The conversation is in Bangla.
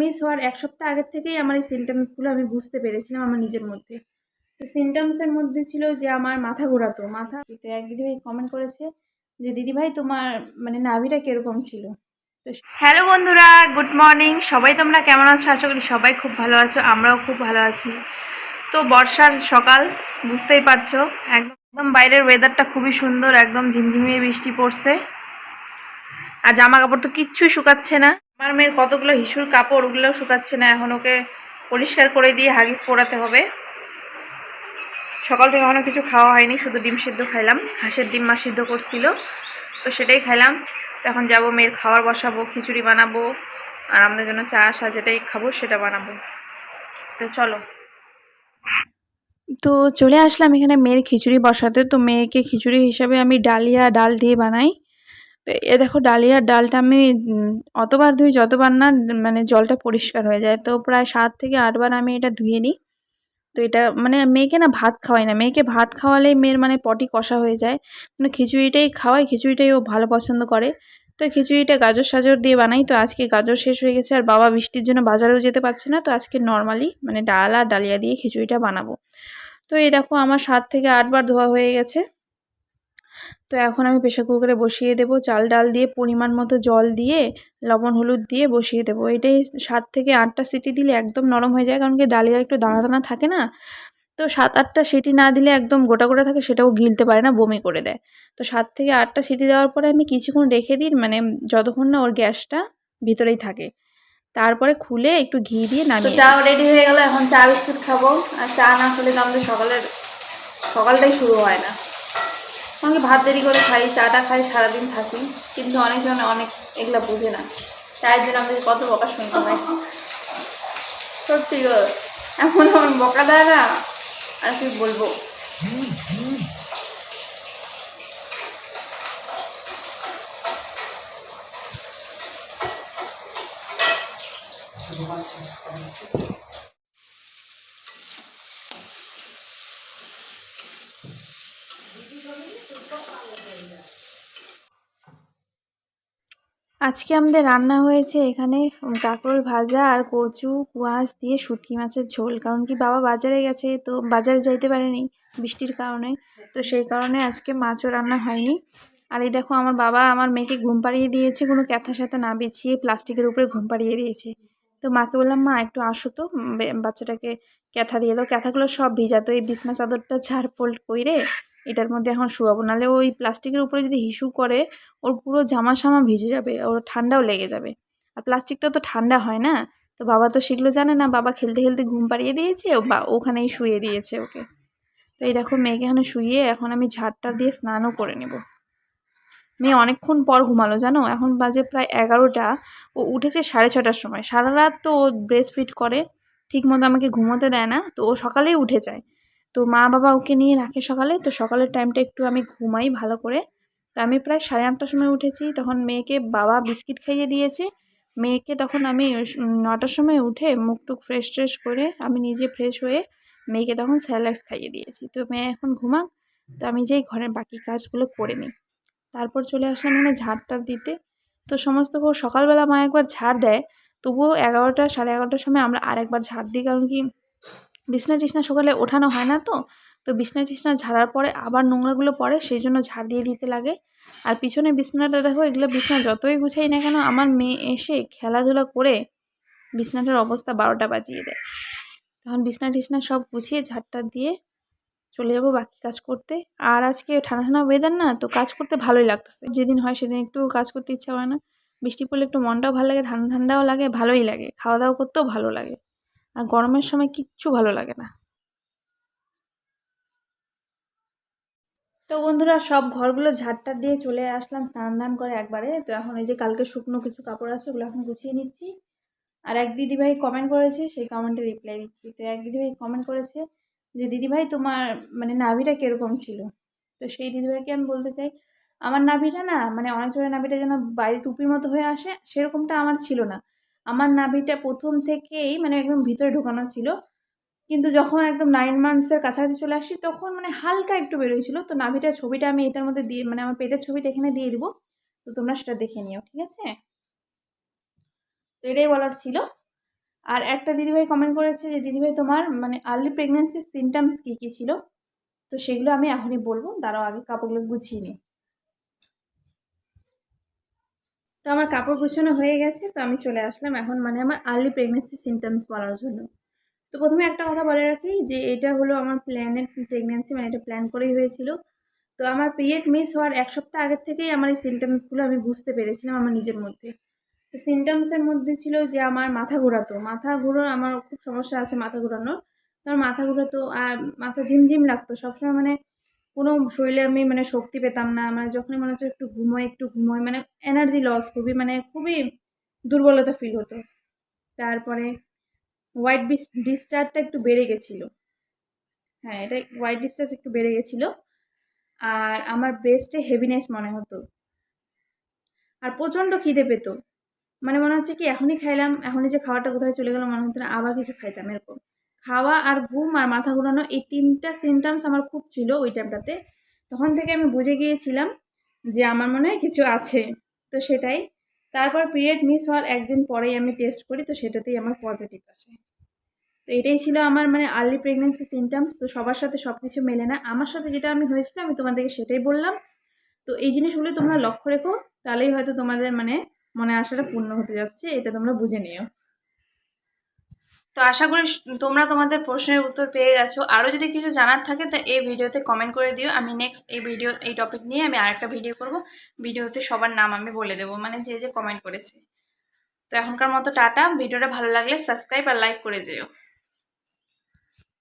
মিস হওয়ার এক সপ্তাহ আগের থেকেই আমার এই সিমটমসগুলো আমি বুঝতে পেরেছিলাম আমার নিজের মধ্যে। তো সিমটমসের মধ্যে ছিল যে আমার মাথা ঘোরাতো। মাথা এক দিদিভাই কমেন্ট করেছে যে দিদিভাই তোমার মানে নাভিটা কীরকম ছিল? তো হ্যালো বন্ধুরা গুড মর্নিং সবাই তোমরা কেমন আছো? আশা করি সবাই খুব ভালো আছো, আমরাও খুব ভালো আছি। তো বর্ষার সকাল, বুঝতেই পারছ। একদম বাইরের ওয়েদারটা খুবই সুন্দর, একদম ঝিমঝিমিয়ে বৃষ্টি পড়ছে। আর জামা কাপড় তো কিচ্ছুই শুকাচ্ছে না। আমার মেয়ের কতগুলো হিসুর কাপড় ওগুলোও শুকাচ্ছে না, এখন ওকে পরিষ্কার করে দিয়ে হাগিস পরাতে হবে। সকাল থেকে এখনও কিছু খাওয়া হয়নি, শুধু ডিম সিদ্ধ খাইলাম, হাঁসের ডিম মা সিদ্ধ করছিল, তো সেটাই খাইলাম। তো এখন যাব, মেয়ের খাবার বসাবো, খিচুড়ি বানাবো, আর আমাদের জন্য চা আসা যেটাই খাব সেটা বানাবো। তো চলো। তো চলে আসলাম এখানে মেয়ের খিচুড়ি বসাতে, তো মেয়েকে খিচুড়ি হিসাবে আমি ডালিয়া, ডাল দিয়ে বানাই। তো এ দেখো ডালিয়ার ডালটা আমি অতবার ধুই, যতবার না মানে জলটা পরিষ্কার হয়ে যায়। তো প্রায় সাত থেকে আটবার আমি এটা ধুয়ে নিই। তো এটা মানে মেয়েকে না ভাত খাওয়াই না। মেয়েকে ভাত খাওয়ালেই মেয়ের মানে পটি কষা হয়ে যায়। মানে খিচুড়িটাই খাওয়াই খিচুড়িটাই ও ভালো পছন্দ করে। তো খিচুড়িটা গাজর সাজর দিয়ে বানাই। তো আজকে গাজর শেষ হয়ে গেছে আর বাবা বৃষ্টির জন্য বাজারেও যেতে পারছে না। তো আজকে নর্মালি মানে ডাল আর ডালিয়া দিয়ে খিচুড়িটা বানাবো। তো এই দেখো আমার সাত থেকে আটবার ধোয়া হয়ে গেছে। তো এখন আমি প্রেশার কুকারে বসিয়ে দেবো। চাল ডাল দিয়ে পরিমাণ মতো জল দিয়ে লবণ হলুদ দিয়ে বসিয়ে দেবো। এটাই সাত থেকে আটটা সিটি দিলে একদম নরম হয়ে যায় কারণ কি ডালিয়া একটু দানা দানা থাকে না? তো সাত আটটা সিটি না দিলে একদম গোটা গোটা থাকে সেটাও গিলতে পারে না বমি করে দেয়। তো সাত থেকে আটটা সিটি দেওয়ার পরে আমি কিছুক্ষণ রেখে দিই মানে যতক্ষণ না ওর গ্যাসটা ভিতরেই থাকে। তারপরে খুলে একটু ঘি দিয়ে নামিয়ে চাও রেডি হয়ে গেল এখন চা বিস্কুট খাব। আর চা না খেলে তো আমাদের সকালের সকালটাই শুরু হয় না। আমাকে ভাত দেরি করে খাই, চাটা খাই, সারাদিন থাকি, কিন্তু অনেকজন অনেক এগুলা বুঝে না। চায়ের জন্য আমাদের কত বকা শুনতে হয়। সত্যি এখন আমার বকা দেয় না, আর কি বলব। আজকে আমাদের রান্না হয়েছে এখানে কাঁকরোল ভাজা আর কচু কুয়াশ দিয়ে শুটকি মাছের ঝোল। কারণ কি বাবা বাজারে গেছে, তো বাজারে যাইতে পারেনি বৃষ্টির কারণে। তো সেই কারণে আজকে মাছও রান্না হয়নি। আর এই দেখো, আমার বাবা আমার মেয়েকে ঘুম পাড়িয়ে দিয়েছে, কোনো ক্যাথার সাথে না বিছিয়ে প্লাস্টিকের উপরে ঘুম পাড়িয়ে দিয়েছে। তো মাকে বললাম, মা, একটু আসো তো। বাচ্চাটাকে ক্যাথা দিয়ে দাও। ক্যাথাগুলো সব ভিজা, তো এই বিছনা চাদরটা ঝাড় ফোল্ড এটার মধ্যে এখন শুয়াবো নাহলে ওই প্লাস্টিকের উপরে যদি হিসু করে, ওর পুরো জামা সামা ভিজে যাবে, ওর ঠান্ডাও লেগে যাবে। আর প্লাস্টিকটা তো ঠান্ডা হয় না? তো বাবা তো সেগুলো জানে না। বাবা খেলতে খেলতে ঘুম পাড়িয়ে দিয়েছে বা, ওখানেই শুয়ে দিয়েছে ওকে। তো এই দেখো, মেয়েকে এখানে শুয়ে এখন আমি ঝাড়টা দিয়ে স্নানও করে নেব। মেয়ে অনেকক্ষণ পর ঘুমালো, জানো? এখন বাজে প্রায় এগারোটা। ও উঠেছে সাড়ে ছটার সময়। সারা রাত তো ও ব্রেস্ট ফিট করে ঠিক মতো আমাকে ঘুমোতে দেয় না। তো ও সকালেই উঠে যায়। তো মা বাবা ওকে নিয়ে রাখে সকালে। তো সকালের টাইমটা একটু আমি ঘুমাই ভালো করে। তো আমি প্রায় সাড়ে আটটার সময় উঠেছি। তখন মেয়েকে বাবা বিস্কিট খাইয়ে দিয়েছে। মেয়েকে তখন আমি নটার সময় উঠে মুখ টুক ফ্রেশ ট্রেশ করে আমি নিজে ফ্রেশ হয়ে মেয়েকে তখন স্যালাডস খাইয়ে দিয়েছি। তো মেয়ে এখন ঘুমাক। তো আমি যেই ঘরের বাকি কাজগুলো করে নিই। তারপর চলে আসলাম এখানে ঝাড়টা দিতে। তো সমস্ত সকালবেলা মা একবার ঝাড় দেয়। তবুও এগারোটা, সাড়ে এগারোটার সময় আমরা আরেকবার ঝাড় দিই। কারণ কি বিছনা টিছনা সকালে ওঠানো হয় না তো তো বিছনা টিছনা ঝাড়ার পরে আবার নোংরাগুলো পড়ে সেই জন্য ঝাড় দিয়ে দিতে লাগে। আর পিছনে বিছনাটা দেখো, এগুলো বিছনা যতই গুছাই না কেন, আমার মেয়ে এসে খেলাধুলা করে বিছনাটার অবস্থা বারোটা বাজিয়ে দেয়। তখন বিছনা টিছনা সব গুছিয়ে ঝাড়টা দিয়ে চলে যাব বাকি কাজ করতে। আর আজকে ঠান্ডা ঠান্ডা ওয়েদার না, তো কাজ করতে ভালোই লাগতেছে। যেদিন হয় সেদিন একটু কাজ করতে ইচ্ছা হয় না। বৃষ্টি পড়লে একটু মনটাও ভালো লাগে, ঠান্ডা ঠান্ডাও লাগে, ভালোই লাগে। খাওয়া দাওয়া করতেও ভালো লাগে। আর গরমের সময় কিচ্ছু ভালো লাগে না। তো বন্ধুরা, সব ঘরগুলো ঝাড়টা দিয়ে চলে আসলাম স্নান দান করে একবারে। তো এখন এই যে কালকে শুকনো কিছু কাপড় আছে, ওগুলো এখন গুছিয়ে নিচ্ছি। আর এক দিদিভাই কমেন্ট করেছে, সেই কমেন্টে রিপ্লাই দিচ্ছি। তো এক দিদিভাই কমেন্ট করেছে যে, দিদিভাই, তোমার মানে নাভিটা কীরকম ছিল? তো সেই দিদিভাইকে আমি বলতে চাই, আমার নাভিটা না মানে অনেক জনের নাভিটা যেন বাইরে টুপির মতো হয়ে আসে, সেরকমটা আমার ছিল না। আমার নাভিটা প্রথম থেকেই মানে একদম ভিতরে ঢোকানো ছিল। কিন্তু যখন একদম নাইন মান্থসের কাছাকাছি চলে আসি, তখন মানে হালকা একটু বেরোয়ছিল। তো নাভিটার ছবিটা আমি এটার মধ্যে দিয়ে মানে আমার পেটের ছবিটা এখানে দিয়ে দিব। তো তোমরা সেটা দেখে নিও, ঠিক আছে? তো এটাই বলার ছিল। আর একটা দিদিভাই কমেন্ট করেছে যে, দিদিভাই, তোমার মানে আর্লি প্রেগনেন্সির সিমটামস কী কী ছিল? তো সেগুলো আমি এখনই বলব। দাঁড়াও, আগে কাপড়গুলো গুছিয়ে নিই। তো আমার কাপড় গুছানো হয়ে গেছে, তো আমি চলে আসলাম এখন মানে আমার আর্লি প্রেগনেন্সি সিমটমস বলার জন্য। তো প্রথমে একটা কথা বলে রাখি যে এটা হলো আমার প্ল্যানের প্রেগনেন্সি মানে এটা প্ল্যান করেই হয়েছিল। তো আমার পিরিয়ড মিস হওয়ার এক সপ্তাহ আগের থেকেই আমার এই সিমটমসগুলো আমি বুঝতে পেরেছিলাম আমার নিজের মধ্যে। তো সিমটমসের মধ্যে ছিল যে আমার মাথা ঘোরাতো। মাথা ঘুরো, আমার খুব সমস্যা আছে মাথা ঘোরানোর। তো আমার মাথা ঘোরাতো আর মাথা ঝিমঝিম লাগতো। সবসময় মানে কোনো শরীরে আমি মানে শক্তি পেতাম না। মানে যখনই মনে হচ্ছে একটু ঘুমোয় একটু ঘুমোয় মানে এনার্জি লস খুবই মানে খুবই দুর্বলতা ফিল হতো। তারপরে হোয়াইট ডিসচার্জটা একটু বেড়ে গেছিল। হ্যাঁ এটা হোয়াইট ডিসচার্জ একটু বেড়ে গেছিল। আর আমার ব্রেস্টে হেভিনেস মনে হতো। আর প্রচণ্ড খিদে পেতো। মানে মনে হচ্ছে কি এখনই খাইলাম, এখনই যে খাওয়াটা কোথায় চলে গেলো মনে হতো না, আবার কিছু খাইতাম এরকম। খাওয়া আর ঘুম আর মাথা ঘুরানো এই তিনটা সিমটামস আমার খুব ছিল ওই টাইমটাতে। তখন থেকে আমি বুঝে গিয়েছিলাম যে আমার মনে হয় কিছু আছে। তো সেটাই। তারপর পিরিয়ড মিস হওয়ার একদিন পরেই আমি টেস্ট করি, তো সেটাতেই আমার পজিটিভ আসে। তো এটাই ছিল আমার মানে আর্লি প্রেগনেন্সি সিমটামস তো সবার সাথে সব কিছু মেলে না। আমার সাথে যেটা আমি হয়েছিল, আমি তোমাদেরকে সেটাই বললাম। তো এই জিনিসগুলো তোমরা লক্ষ্য রেখো, তাহলেই হয়তো তোমাদের মানে মনে আশাটা পূর্ণ হতে যাচ্ছে, এটা তোমরা বুঝে নিও। তো আশা করি তোমরা তোমাদের প্রশ্নের উত্তর পেয়ে গেছো। আরও যদি কিছু জানার থাকে, তা এই ভিডিওতে কমেন্ট করে দিও। আমি নেক্সট এই ভিডিও এই টপিক নিয়ে আমি আরেকটা ভিডিও করব। ভিডিওতে সবার নাম আমি বলে দেবো মানে যে যে কমেন্ট করেছে। তো এখনকার মতো টাটা। ভিডিওটা ভালো লাগলে সাবস্ক্রাইব আর লাইক করে যেও।